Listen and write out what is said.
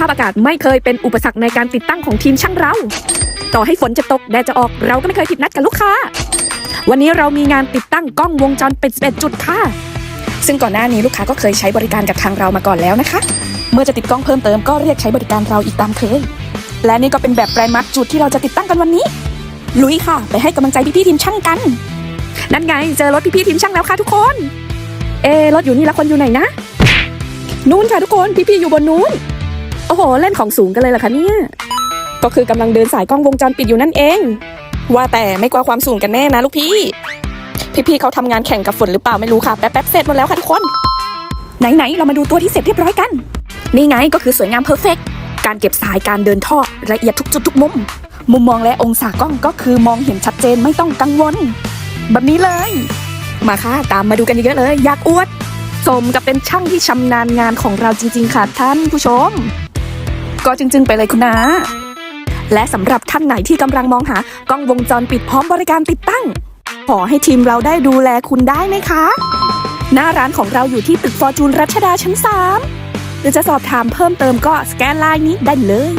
ภาพอากาศไม่เคยเป็นอุปสรรคในการติดตั้งของทีมช่างเรา ต่อให้ฝนจะตกแดดจะออกเราก็ไม่เคยผิดนัดกับลูกค้า วันนี้เรามีงานติดตั้งกล้องวงจรปิด11จุดค่ะ ซึ่งก่อนหน้านี้ลูกค้าก็เคยใช้บริการกับทางเรามาก่อนแล้วนะคะ เมื่อจะติดกล้องเพิ่มเติมก็เรียกใช้บริการเราอีกตามเคย และนี่ก็เป็นแบบแปรมัดจุดที่เราจะติดตั้งกันวันนี้ ลุยค่ะ ไปให้กำลังใจพี่ๆทีมช่างกัน นั่นไงเจอรถพี่ๆทีมช่างแล้วค่ะทุกคน เอรถอยู่นี่แล้วคนอยู่ไหนนะ นู้นค่ะทุกคนพี่ๆอยู่บนนู้น โอ้โห เล่นของสูงกันเลยเหรอคะเนี่ย ก็คือกำลังเดินสายกล้องวงจรปิดอยู่นั่นเอง ว่าแต่ไม่กลัวความสูงกันแน่นะลูกพี่ พี่ๆเขาทำงานแข่งกับฝนหรือเปล่าไม่รู้ค่ะ แป๊บๆเสร็จหมดแล้วค่ะทุกคน ไหนๆเรามาดูตัวที่เสร็จเรียบร้อยกัน นี่ไงก็คือสวยงามเพอร์เฟกการเก็บสายการเดินท่อละเอียดทุกจุดทุกมุม มุมมองและองศากล้องก็คือมองเห็นชัดเจนไม่ต้องกังวล แบบนี้เลย มาค่ะตามมาดูกันเยอะๆเลย อยากอวดสมกับเป็นช่างที่ชำนาญงานของเราจริงๆค่ะท่านผู้ชม ก็จริงๆ ไปเลยคุณนะ และสำหรับท่านไหนที่กำลังมองหากล้องวงจรปิดพร้อมบริการติดตั้ง ขอให้ทีมเราได้ดูแลคุณได้ไหมคะ หน้าร้านของเราอยู่ที่ตึกฟอร์จูนรัชดาชั้น 3 หรือจะสอบถามเพิ่มเติมก็สแกนไลน์นี้ได้เลย